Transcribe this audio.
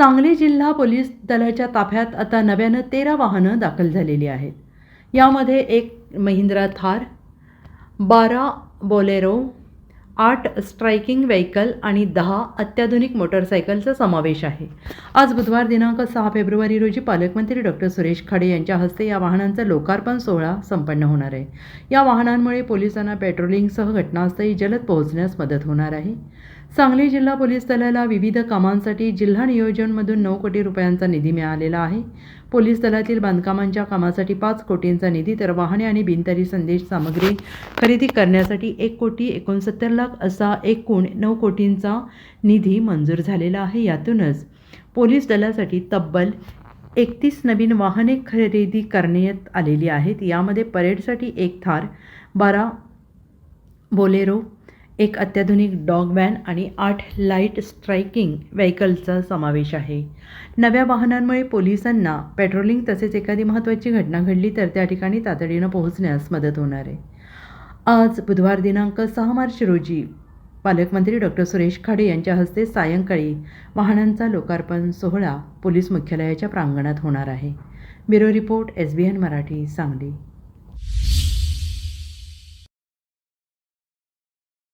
सांगली जिल्हा पोलीस दलाच्या ताफ्यात आता नव्यानं तेरा वाहनं दाखल झालेली आहेत. यामध्ये एक महिंद्रा थार बारा बोलेरो आठ स्ट्रायकिंग व्हेकल आणि दहा अत्याधुनिक मोटरसायकलचा समावेश आहे. आज बुधवार दिनांक सहा फेब्रुवारी रोजी पालकमंत्री डॉक्टर सुरेश खाडे यांच्या हस्ते या वाहनांचा लोकार्पण सोहळा संपन्न होणार आहे. या वाहनांमुळे पोलिसांना पेट्रोलिंगसह घटनास्थळी जलद पोहोचण्यास मदत होणार आहे. सांगली जिल्हा पोलीस दलाला विविध कामांसाठी जिल्हा नियोजनमधून नऊ कोटी रुपयांचा निधी मिळालेला आहे. पोलीस दलातील बांधकामांच्या कामासाठी पाच कोटींचा निधी तर वाहने आणि बिनतारी संदेश सामग्री खरेदी करण्यासाठी एक कोटी एकोणसत्तर लाख असा एकूण नऊ कोटींचा निधी मंजूर झालेला आहे. यातूनच पोलीस दलासाठी तब्बल एकतीस नवीन वाहने खरेदी करण्यात आलेली आहेत. यामध्ये परेडसाठी एक थार बारा बोलेरो एक अत्याधुनिक डॉग व्हॅन आणि आठ लाइट स्ट्रायकिंग व्हेकलचा समावेश आहे. नव्या वाहनांमुळे पोलिसांना पेट्रोलिंग तसेच एखादी महत्त्वाची घटना घडली तर त्या ठिकाणी तातडीनं पोहोचण्यास मदत होणार आहे. आज बुधवार दिनांक सहा मार्च रोजी पालकमंत्री डॉक्टर सुरेश खाडे यांच्या हस्ते सायंकाळी वाहनांचा लोकार्पण सोहळा पोलीस मुख्यालयाच्या प्रांगणात होणार आहे. Bureau report S B N Marathi Sangli.